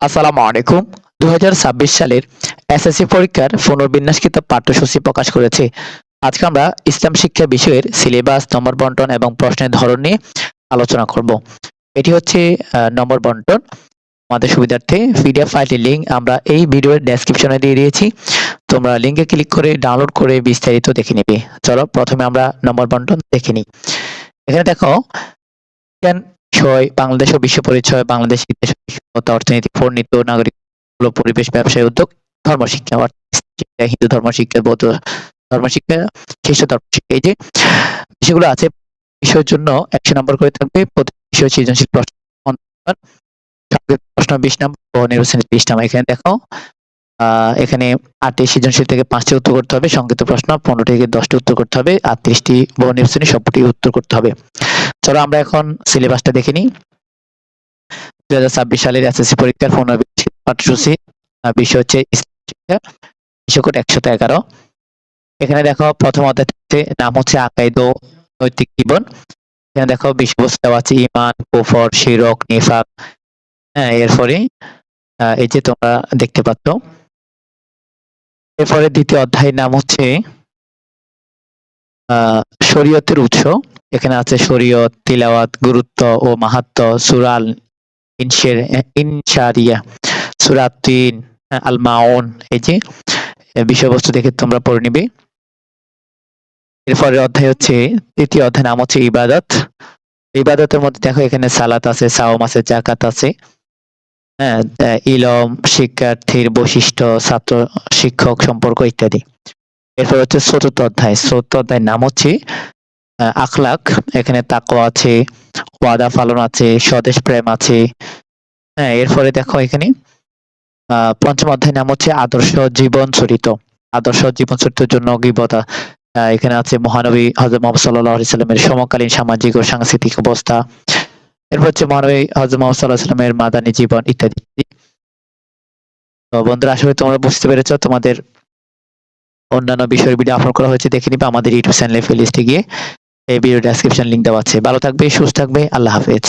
আসসালামু আলাইকুম। দু হাজার ছাব্বিশ সালের এসএসসি পরীক্ষার পুনর্বিন্যাসকৃত পাঠ্যসূচি প্রকাশ করেছে। আজকে আমরা ইসলাম শিক্ষা বিষয়ের সিলেবাস, নম্বর বন্টন এবং প্রশ্নের ধরন নিয়ে আলোচনা করব। এটি হচ্ছে নম্বর বন্টন। আমাদের সুবিধার্থে পিডিএফ ফাইলটির লিংক আমরা এই ভিডিওর ডেসক্রিপশনে দিয়ে দিয়েছি। তোমরা লিংকে ক্লিক করে ডাউনলোড করে বিস্তারিত দেখে নিবে। চলো প্রথমে আমরা নম্বর বন্টন দেখে নিই। এখানে দেখো বিষয়, বাংলাদেশ ও বিশ্ব পরিচয়, বাংলাদেশ ইতিহাস শিক্ষকতা অর্থনীতি ফর্ণিত নাগরিক পরিবেশ ব্যবসায় উদ্যোগ ধর্ম শিক্ষা হিন্দু ধর্ম শিক্ষা বৌদ্ধ ধর্ম শিক্ষা খ্রিস্ট ধর্ম শিক্ষা এই যে বিষয়গুলো আছে, বিষয়ের জন্য একশো নম্বর করে থাকবে প্রতি বিষয় সৃজনশীল প্রশ্ন প্রশ্ন বিশ নম্বর নির্বাচনী বিশ নম্বর, এখানে দেখো এখানে আটটি সৃজনশীল থেকে পাঁচটি উত্তর করতে হবে, সংক্ষিপ্ত প্রশ্ন পনেরো থেকে দশটি উত্তর করতে হবে আর ত্রিশটি বহু নির্বাচনী সবটি উত্তর করতে হবে। চলো আমরা এখন সিলেবাসটা দেখে নিই। দুই হাজার ছাব্বিশ সালের এসএসসি পরীক্ষার পুনর্বিন্যাসিত পাঠ্যসূচি বিষয় হচ্ছে শিক্ষা একশত এগারো। এখানে দেখো প্রথম অধ্যায় নাম হচ্ছে আকাইদ নৈতিক জীবন। এখানে দেখো বিষয়বস্তু দেওয়া আছে ইমান কুফর, শিরক, নিফাক। হ্যাঁ এরপরে এই যে তোমরা দেখতে পাচ্ছ। এরপরে দ্বিতীয় অধ্যায়ের নাম হচ্ছে শরীয়তের উৎস। এখানে আছে শরীয়ত, তিলাওয়াত, গুরুত্ব ও মাহাত্ম সুরাল ইনশারিয়া সুরাত তিন আল মাউন এই যে বিষয়বস্তু দেখে তোমরা পড়ে নিবে। এরপরের অধ্যায় হচ্ছে, তৃতীয় অধ্যায় নাম হচ্ছে ইবাদত। ইবাদতের মধ্যে দেখো এখানে সালাত আছে, সাওম আছে জাকাত আছে। হ্যাঁ ইলম, শিক্ষার্থীর বৈশিষ্ট্য, ছাত্র, শিক্ষক সম্পর্ক ইত্যাদি। এরপর হচ্ছে চতুর্থ অধ্যায়। চতুর্থ অধ্যায়ের নাম হচ্ছে আখলাক, এখানে তাকওয়া আছে, ওয়াদা পালন আছে, স্বদেশ প্রেম আছে। হ্যাঁ এরপরে দেখো এখানে পঞ্চম অধ্যায়ের নাম হচ্ছে আদর্শ জীবন চরিত। আদর্শ জীবন চরিত্রের জন্য গিবতা এখানে আছে মহানবী হজরত মোহাম্মদ সাল্লাহ সাল্লামের সমকালীন সামাজিক ও সাংস্কৃতিক অবস্থা। এরপর হচ্ছে মহানবী হজরত মোহাম্মদ সাল্লাহ সাল্লামের মাদানী জীবন ইত্যাদি। বন্ধুরা করি তোমরা বুঝতে পেরেছ, তোমাদের অন্যান্য বিষয়ের ভিডিও আপলোড করা হয়েছে, দেখে নিবে আমাদের ইউটিউব চ্যানেলে প্লেলিস্টে গিয়ে। এই ভিডিও ডেসক্রিপশন লিংক দেওয়া আছে। ভালো থাকবে সুস্থ থাকবে আল্লাহ হাফেজ।